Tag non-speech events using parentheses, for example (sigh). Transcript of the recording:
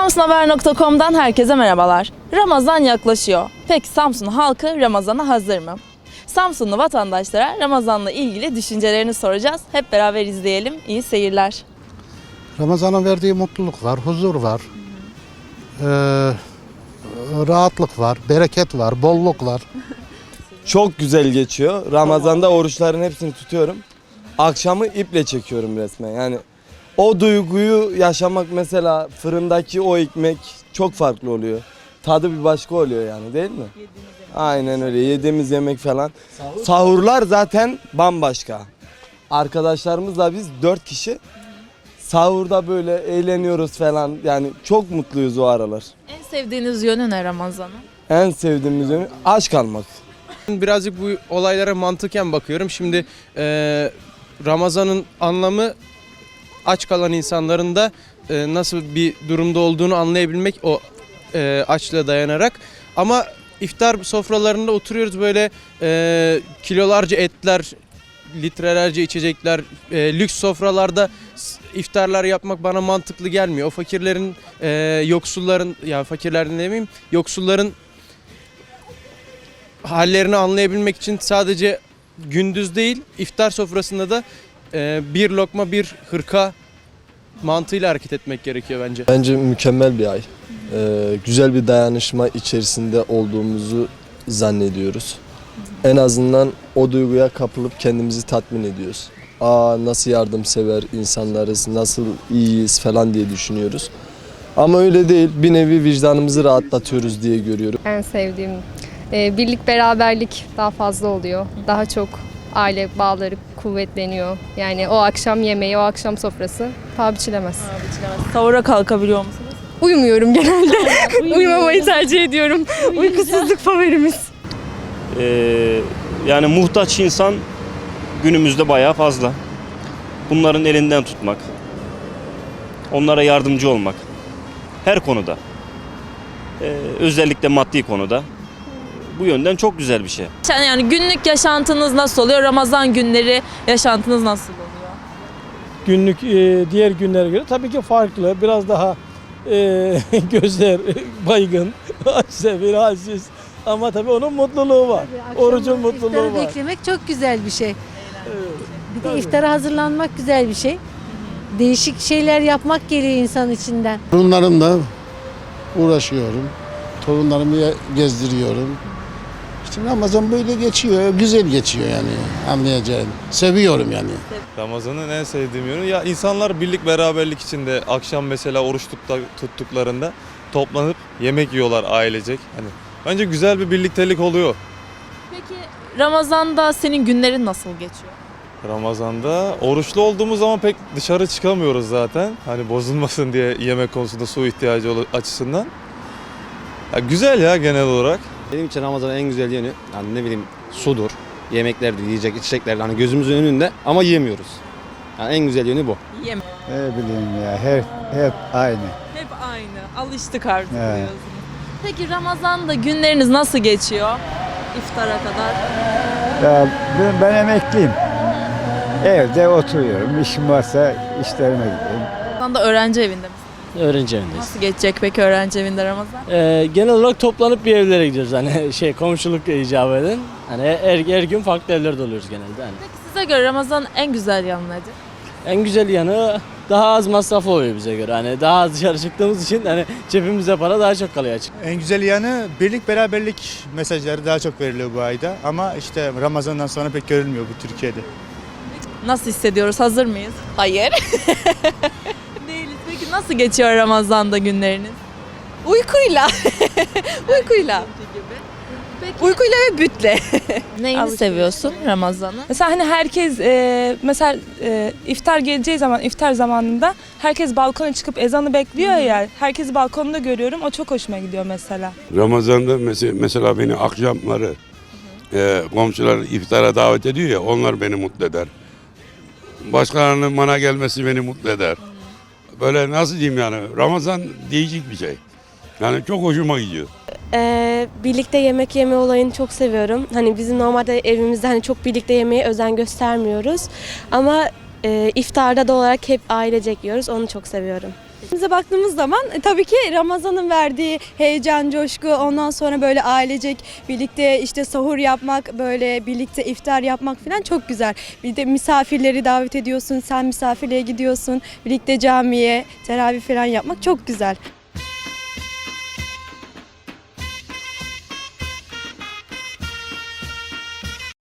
Samsunhaber.com'dan herkese merhabalar. Ramazan yaklaşıyor. Peki Samsun halkı Ramazan'a hazır mı? Samsunlu vatandaşlara Ramazan'la ilgili düşüncelerini soracağız. Hep beraber izleyelim. İyi seyirler. Ramazan'ın verdiği mutluluk var, huzur var. Ee, rahatlık var, bereket var, bolluk var. Çok güzel geçiyor. Ramazan'da oruçların hepsini tutuyorum. Akşamı iple çekiyorum resmen. Yani o duyguyu yaşamak mesela fırındaki o ekmek çok farklı oluyor. Tadı bir başka oluyor yani değil mi? Aynen öyle. Yediğimiz yemek falan. Sahurlar zaten bambaşka. Arkadaşlarımızla biz dört kişi sahurda böyle eğleniyoruz falan. Yani çok mutluyuz o aralar. En sevdiğiniz yönü ne Ramazan'ın? En sevdiğimiz yönü aşk almak. Birazcık bu olaylara mantıken bakıyorum. Şimdi e, Ramazan'ın anlamı aç kalan insanların da e, nasıl bir durumda olduğunu anlayabilmek o e, açlığa dayanarak. Ama iftar sofralarında oturuyoruz böyle e, kilolarca etler, litrelerce içecekler, e, lüks sofralarda iftarlar yapmak bana mantıklı gelmiyor. O fakirlerin, e, yoksulların, ya fakirlerin demeyeyim, yoksulların hallerini anlayabilmek için sadece gündüz değil iftar sofrasında da e, bir lokma bir hırka mantığıyla hareket etmek gerekiyor bence. Bence mükemmel bir ay. Ee, güzel bir dayanışma içerisinde olduğumuzu zannediyoruz. En azından o duyguya kapılıp kendimizi tatmin ediyoruz. Aa nasıl yardımsever insanlarız, nasıl iyiyiz falan diye düşünüyoruz. Ama öyle değil. Bir nevi vicdanımızı rahatlatıyoruz diye görüyorum. En sevdiğim e, birlik beraberlik daha fazla oluyor. Daha çok aile bağları kuvvetleniyor. Yani o akşam yemeği, o akşam sofrası paha biçilemez. Sahura kalkabiliyor musunuz? Uyumuyorum genelde. (laughs) Uyumamayı tercih ediyorum. Uykusuzluk favorimiz. Ee, yani muhtaç insan günümüzde bayağı fazla. Bunların elinden tutmak, onlara yardımcı olmak her konuda, Ee, özellikle maddi konuda bu yönden çok güzel bir şey. Yani, yani günlük yaşantınız nasıl oluyor? Ramazan günleri yaşantınız nasıl oluyor? günlük e, diğer günlere göre tabii ki farklı. Biraz daha e, (laughs) gözler baygın, sefil, halsiz. Ama tabii onun mutluluğu var. Orucun mutluluğu var. beklemek çok güzel bir şey. Bir de iftara hazırlanmak güzel bir şey. Değişik şeyler yapmak geliyor insan içinden. Torunlarımla uğraşıyorum. Torunlarımı gezdiriyorum. İşte Ramazan böyle geçiyor, güzel geçiyor yani anlayacağın. Seviyorum yani. Ramazan'ın en sevdiğim yönü ya insanlar birlik beraberlik içinde akşam mesela oruç tutta- tuttuklarında toplanıp yemek yiyorlar ailecek. Hani bence güzel bir birliktelik oluyor. Peki Ramazan'da senin günlerin nasıl geçiyor? Ramazan'da oruçlu olduğumuz zaman pek dışarı çıkamıyoruz zaten. Hani bozulmasın diye yemek konusunda su ihtiyacı açısından. Ya güzel ya genel olarak. Benim için Ramazan'ın en güzel yönü yani ne bileyim sudur, yemeklerdir, yiyecek içeceklerdir hani gözümüzün önünde ama yiyemiyoruz. Yani en güzel yönü bu. Yeme. Ne bileyim ya hep hep aynı. Hep aynı. Alıştık artık Evet. diyorsunuz. Peki Ramazan'da günleriniz nasıl geçiyor? İftara kadar. Ya ben, ben emekliyim. Evde oturuyorum. İşim varsa işlerime gidiyorum. Ramazan'da öğrenci evinde misiniz? Öğrenci evindeyiz. Nasıl geçecek peki öğrenci evinde Ramazan? Ee, genel olarak toplanıp bir evlere gidiyoruz. Hani (laughs) şey komşuluk icap eden. Hani her, her gün farklı evlerde oluyoruz genelde. Hani. Peki size göre Ramazan'ın en güzel yanı nedir? En güzel yanı daha az masraf oluyor bize göre. Hani daha az dışarı çıktığımız için hani cebimize para daha çok kalıyor açık. En güzel yanı birlik beraberlik mesajları daha çok veriliyor bu ayda. Ama işte Ramazan'dan sonra pek görülmüyor bu Türkiye'de. Nasıl hissediyoruz? Hazır mıyız? Hayır. (laughs) Nasıl geçiyor Ramazan'da günleriniz? Uykuyla. (laughs) Uykuyla. Uykuyla ve bütle. Neyini seviyorsun Ramazan'ı? Mesela hani herkes e, mesela e, iftar geleceği zaman iftar zamanında herkes balkona çıkıp ezanı bekliyor ya. Herkesi balkonda görüyorum. O çok hoşuma gidiyor mesela. Ramazan'da mesela, mesela beni akşamları e, komşular iftara davet ediyor ya onlar beni mutlu eder. Başkalarının bana gelmesi beni mutlu eder. Böyle nasıl diyeyim yani Ramazan değişik bir şey. Yani çok hoşuma gidiyor. Ee, birlikte yemek yeme olayını çok seviyorum. Hani bizim normalde evimizde hani çok birlikte yemeye özen göstermiyoruz. Ama e, iftarda da olarak hep ailecek yiyoruz. Onu çok seviyorum. Bize baktığımız zaman e, tabii ki Ramazan'ın verdiği heyecan, coşku, ondan sonra böyle ailecek birlikte işte sahur yapmak, böyle birlikte iftar yapmak falan çok güzel. Bir de misafirleri davet ediyorsun, sen misafirliğe gidiyorsun, birlikte camiye, teravih falan yapmak çok güzel.